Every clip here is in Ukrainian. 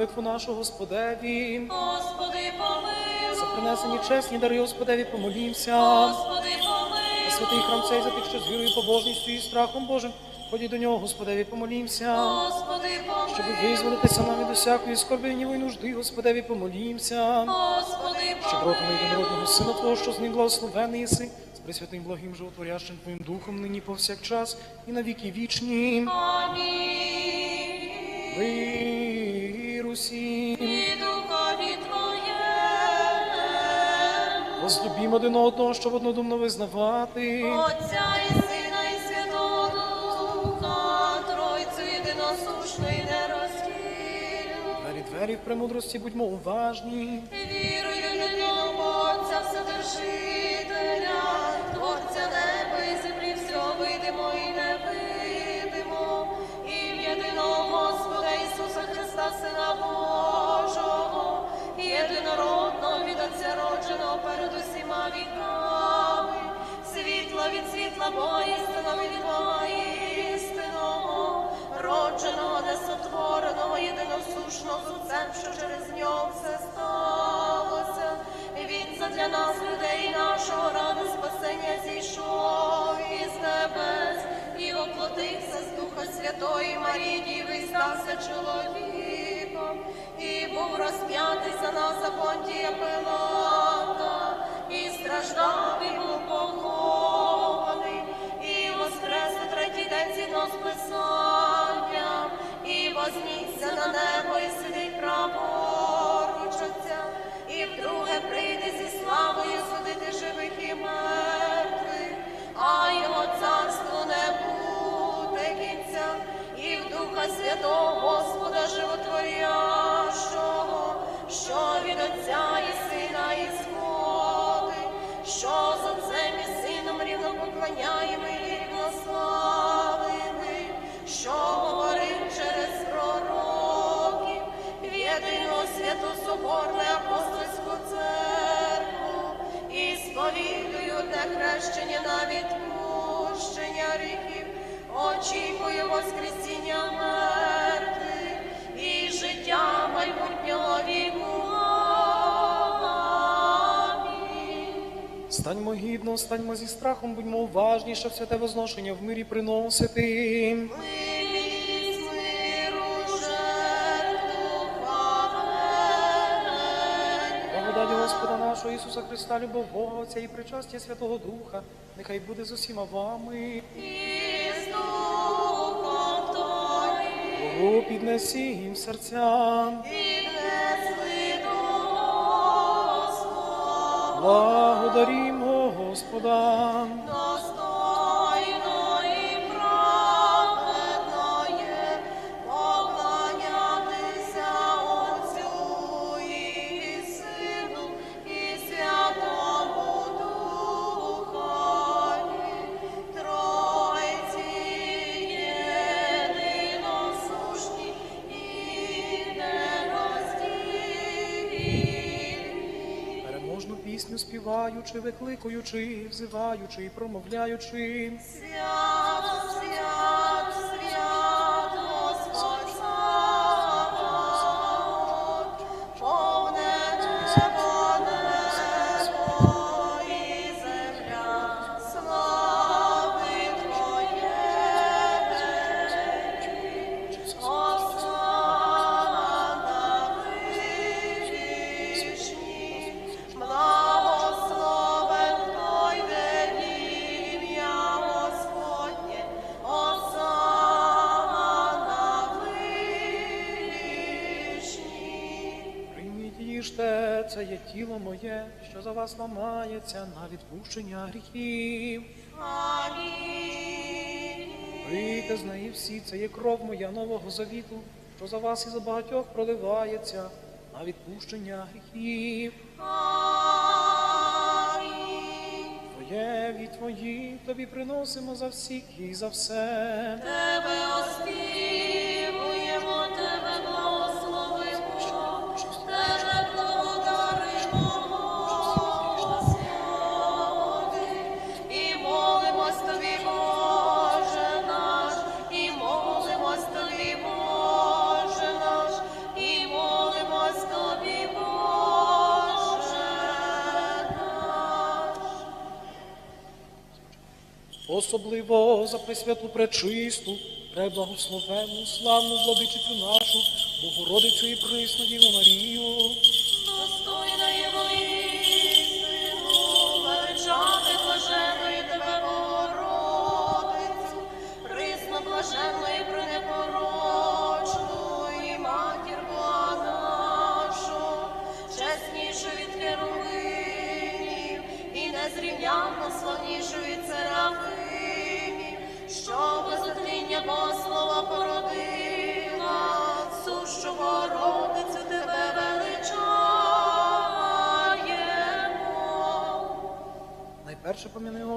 молитву нашу Господеві. Господи, За принесені чесні дари Господеві помолімся. Господи, За святий храм цей за тих, що з вірою, побожністю і страхом Божим. Ходіть до нього, Господеві, помолімся. Господи, Щоб помилуй, визволитися нам від усякої скорби, і нужди, Господеві, помолімся. Господи, Щоб помилуй, єдинородного Сина Твого, що з ним благословений єси, з пресвятим благим животворящим Твоїм Духом, нині повсякчас і на віки вічні. Амінь. Усім. І духові Твоєму, Возлюбім один одного, щоб однодумно визнавати. Отця і Сина, і Святого Духа, Тройцю єдиносушну і нероздільну. Двері двері в премудрості будьмо уважні. Вірую в єдиного Отця Вседержителя, Христа, Сина Божого, єдинородного від Отця родженого перед усіма віками, світла від світла Бога, істина від Бога істинного, родженого, несотвореного, єдиносушного з Отцем, що через нього все сталося. Він задля нас, людей нашого ради спасення зійшов із небес і воплотився з Духа Святої Марії і стався чоловіком, і був розп'ятий за нас за Понтія Пилата, і страждав, і був похований, і воскрес у третій день згідно з і вознісся на небо, і сидить праворуч Отця, і вдруге прийде зі славою судити живих і мертвих, а його царство не буде кінця, і в Духа Святого Господа Животворящого, Гідно, станьмо зі страхом, будьмо уважні, щоб святе возношення в мирі приносити. Благодаті Господа нашого Ісуса Христа, любов Бога, Отця і причастя Святого Духа, нехай буде з усіма вами. І з духом Твоїм серцям. піднесли до Господа. Благодарімо. Достойно співаючи, викликуючи, взиваючи промовляючи. Це є тіло моє, що за вас ламається на відпущення гріхів. Амінь. Пийте з неї всі, це є кров моя нового завіту, що за вас і за багатьох проливається на відпущення гріхів. Амінь. Твоє від твої тобі приносимо за всіх і за все. Тебе особливо за пресвяту пречисту, преблагословенну, славну владичицю нашу, Богородицю і присну Діву Марію.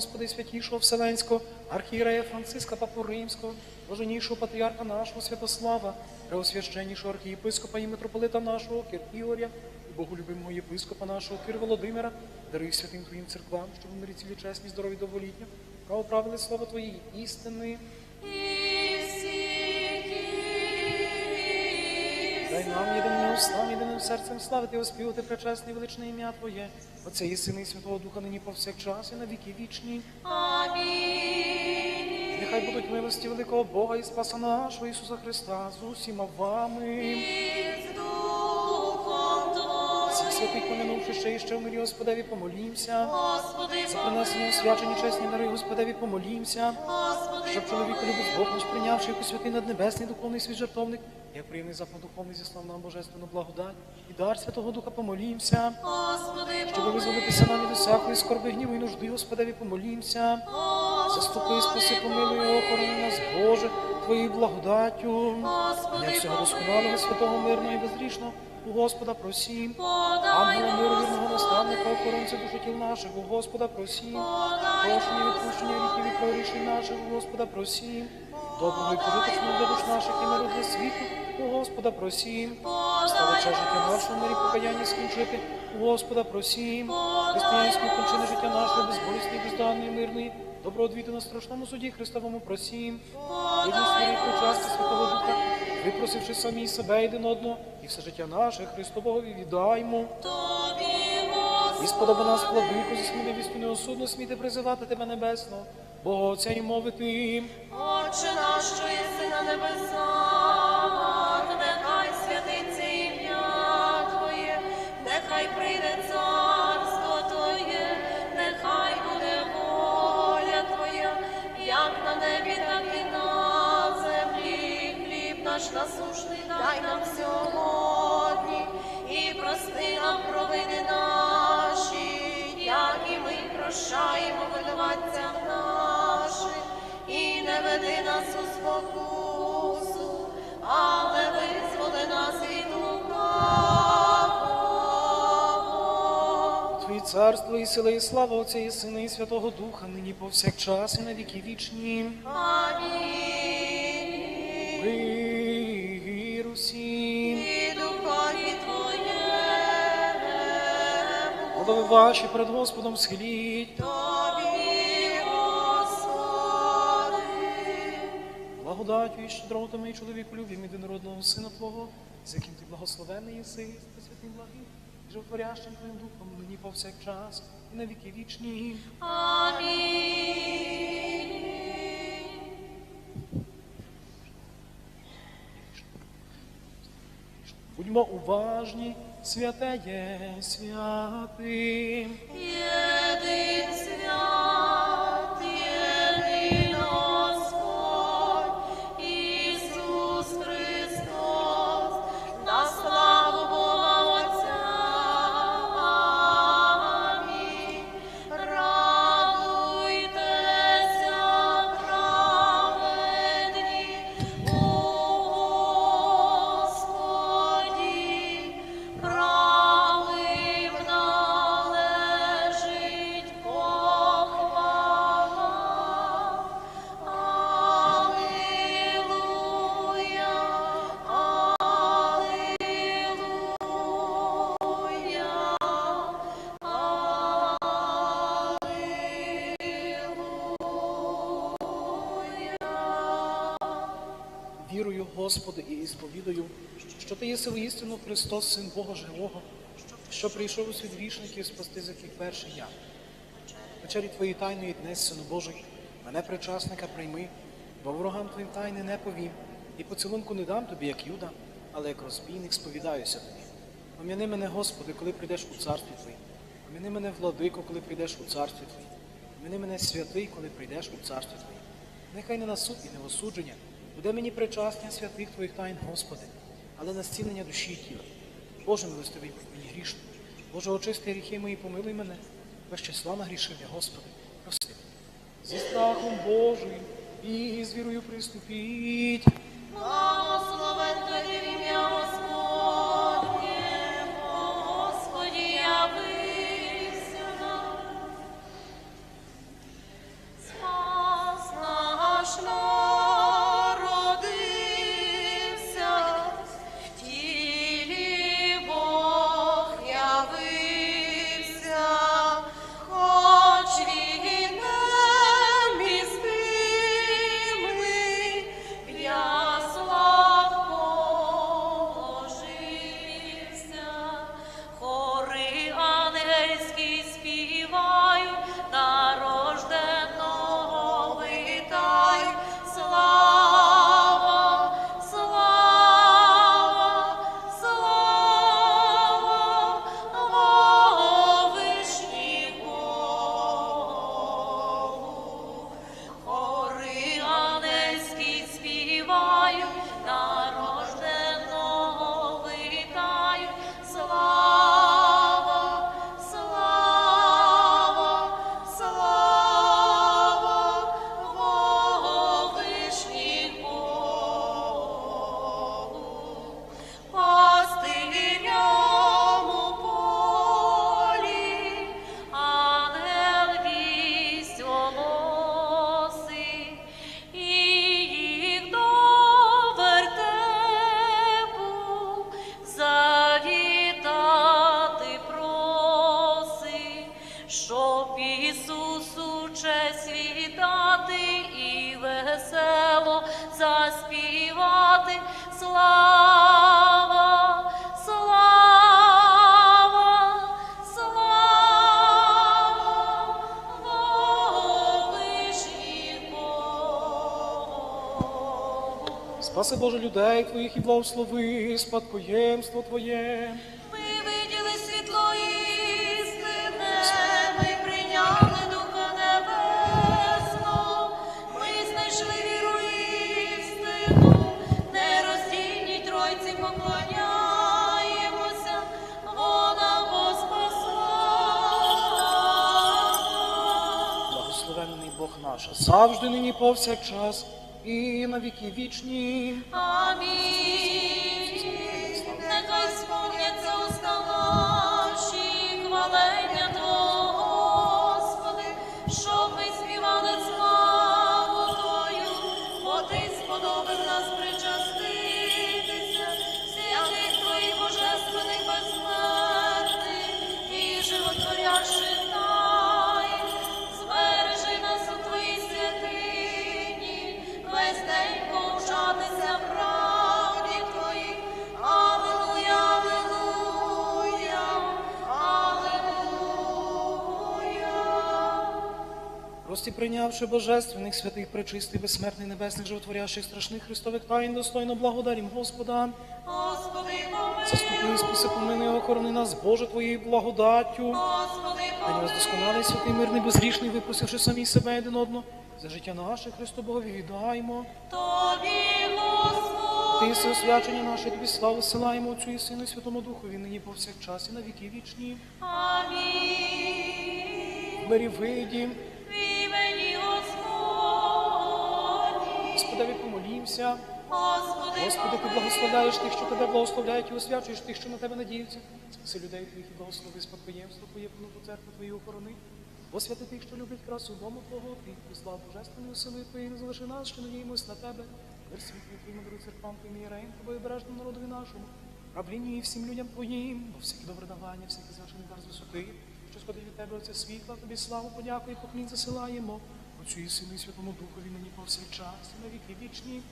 Господи святішого Вселенського, архієрея Франциска Папу Римського, блаженнішого патріарха нашого Святослава, преосвященнішого архієпископа і митрополита нашого Кир Ігоря, і боголюбимого єпископа нашого Кир Володимира, дари святим Твоїм церквам, щоб вони цілі чесні, здорові довголітньо, правоправили слово Твої істини. Дай нам єдиним устам, єдиним серцем славити оспівати пречесне і величне ім'я Твоє, Отця і Сина і Святого Духа нині повсякчас і на віки вічні. Амінь. Нехай будуть милості великого Бога і Спаса нашого Ісуса Христа з усіма вами. Всіх святих помянувши ще і ще в мирі Господеві, помолімся. Господи, За принесені освячені чесні дари Господеві, помолімся. Господи, Щоб чоловік любить Бог наш прийнявши як у святий наднебесний духовний свій жертовник, як приємний заклад духовний зіслав нам божественну благодать і дар Святого Духа помолімся. Господи, Щоб визволитися нам від усякої скорби, гніву і нужди, Господеві, помолімся. Заступи, спаси, помилуй, охорони нас, Боже, Твоєю благодаттю. Я всього досконалого, святого, мирного і безрішного, у Господа просім. Ангела миру, вірного наставника, охоронця душі тіл наших, у Господа просім. подай Прощення, відпущення гріхів і прорішень наших, у Господа просім. Доброго і пожиточного для душ наших і миру для світу, у Господа просім. Ставича життя нашого, мирі покаяння скінчити, у Господа просім. Християнської кончини життя нашого, безболісної, безданної, мирної, доброодвіти на страшному суді Христовому просім. Єдність віри причасті Святого Духа, випросивши самі себе один одного, і все життя наше Христовогові віддаймо. І сподоби нас, владику, зі сміливістю неосудно сміти призивати Тебе небесного, Бога Отця і мовити. Отче наш, що єси на небесах, прощаємо винуватцям нашим, і не веди нас у спокусу, але визволи нас від лукавого. Твої царство і сила, і слава Отця і Сина, і Святого Духа, нині повсякчас і на віки вічні. Амінь. Голови ваші перед Господом схиліть. Тобі, Господи. Благодаттю і щедротами і чоловіку любім єдинородного Сина Твого, з яким ти благословений єси, з святим благим, і животворящим Твоїм Духом, нині повсякчас і на віки вічні. Амінь. Будьмо уважні, святе є святим. Господи, і сповідаю, що Ти єси воістину Христос, Син Бога Живого, що прийшов у світ грішників спасти, з яких перший я. Вечері Твої тайної днес, Сину Божий, Мене причасника прийми, бо ворогам твоїм тайни не повім, і поцілунку не дам тобі, як юда, але як розбійник сповідаюся тобі. Пом'яни мене, Господи, коли прийдеш у царстві Твоїм. Пом'яни мене, владико, коли прийдеш у царстві Твоїм. Пом'яни мене святий, коли прийдеш у царстві Твоїм. Нехай не на суд і не в осудження буде мені причастя святих Твоїх тайн, Господи, але на зцілення душі і тіла. Боже милостивий, мені грішно. Боже, очисти гріхи мої, помилуй мене. Без числа нагрішив я, Господи, прости. Зі страхом Божим і з вірою приступіть. 啊。Віддати і весело заспівати. Слава, слава, слава, Вишній Богу. Спаси Боже людей Твоїх і благослови спадкоємство Твоє. Благословенний Бог наш, завжди нині повсякчас і на віки вічні. Амінь. Прості прийнявши божественних, святих, пречистих, безсмертних, небесних, животворящих, страшних Христових тайн, достойно благодарім Господа. Господи, помилуй, Заступи, спаси, помини, охорони нас, Боже, Твоєю благодаттю. Господи, помилуй. вас досконалий, святий, мирний, безгрішний, випросивши самі себе один одного, за життя наше Христу Богові віддаємо. Тобі, Господи, Ти все освячення наше, тобі славу силаємо Отцю і Сину і Святому Духові, нині повсякчас і на віки вічні. Амінь. Мирі вийді, Господеві помолімся. Господи, Господи, ти благословляєш тих, що тебе благословляють, і освячуєш тих, що на тебе надіються. Спаси людей твоїх і благослови спадкоємство Твоє, церкву Твою охорони. Освяти тих, що люблять красу дому Твого, Ти, слава Божественної сили Твоєї, не залиши нас, що надіємось на Тебе. Мир світлі Твій, мудру церквам Твоїм і раєм Тобою бережному народові нашому. Правлінні і всім людям Твоїм, бо всяке добре давання, всякий звершений дар з висоти, що сходить від Тебе оце світла, Тобі славу, подяку і поклін засилаємо. Отцю і Сину і Святому Духові нині повсякчас і на віки вічні.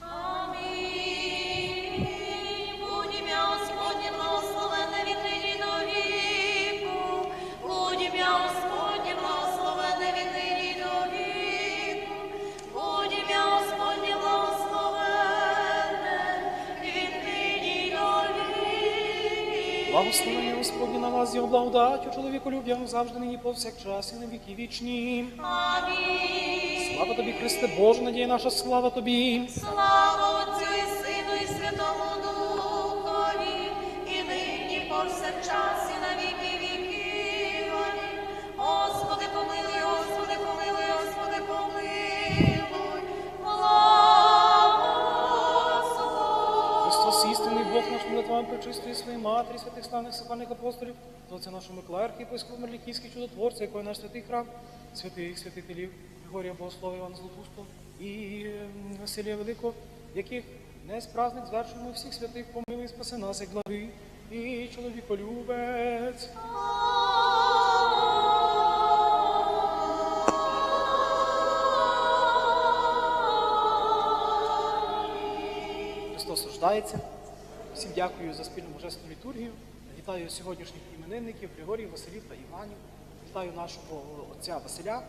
Амінь. Будь ім'я Господнє благословене від нині до віку. Будь ім'я Господнє Благословення Господні на вас, його благодаттю, чоловіку люб'ям завжди нині повсякчас і на віки вічні. Амінь. Слава тобі, Христе Боже, надія наша, слава тобі. Слава молитвам причистої своїй матері, святих славних сихальних апостолів, то це нашого Миколая, архієпископа Мерлікійський чудотворця, який наш святий храм, святих святителів, Григорія Богослова, Івана Златустого і ем, Василія Великого, яких днес праздник звершуємо всіх святих, помилуй, спаси нас, як благий і чоловіколюбець. Христос рождається. Всім дякую за спільну божественну літургію. Вітаю сьогоднішніх іменинників Григорій, Василів та Іванів. Вітаю нашого отця Василя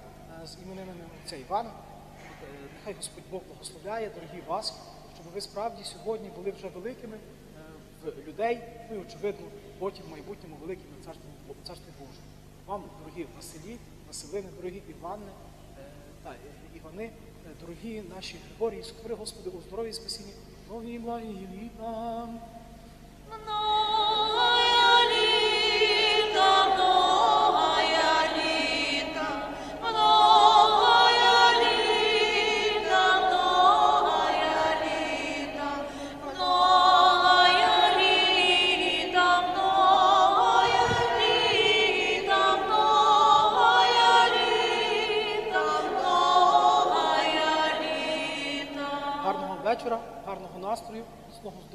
е, з іменинами отця Івана. Е, Нехай Господь Бог благословляє, дорогі вас, щоб ви справді сьогодні були вже великими е, в людей, ну і очевидно, потім в майбутньому великими в царстві, Божому. Вам, дорогі Василі, Василини, дорогі Івани та Івани, дорогі наші Григорії, сотвори, Господи, у здоров'ї спасінні, нові благі літа. No.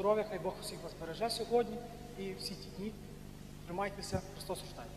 Здоров'я, хай Бог усіх вас береже сьогодні і всі ті дні. Тримайтеся, Христос рождає.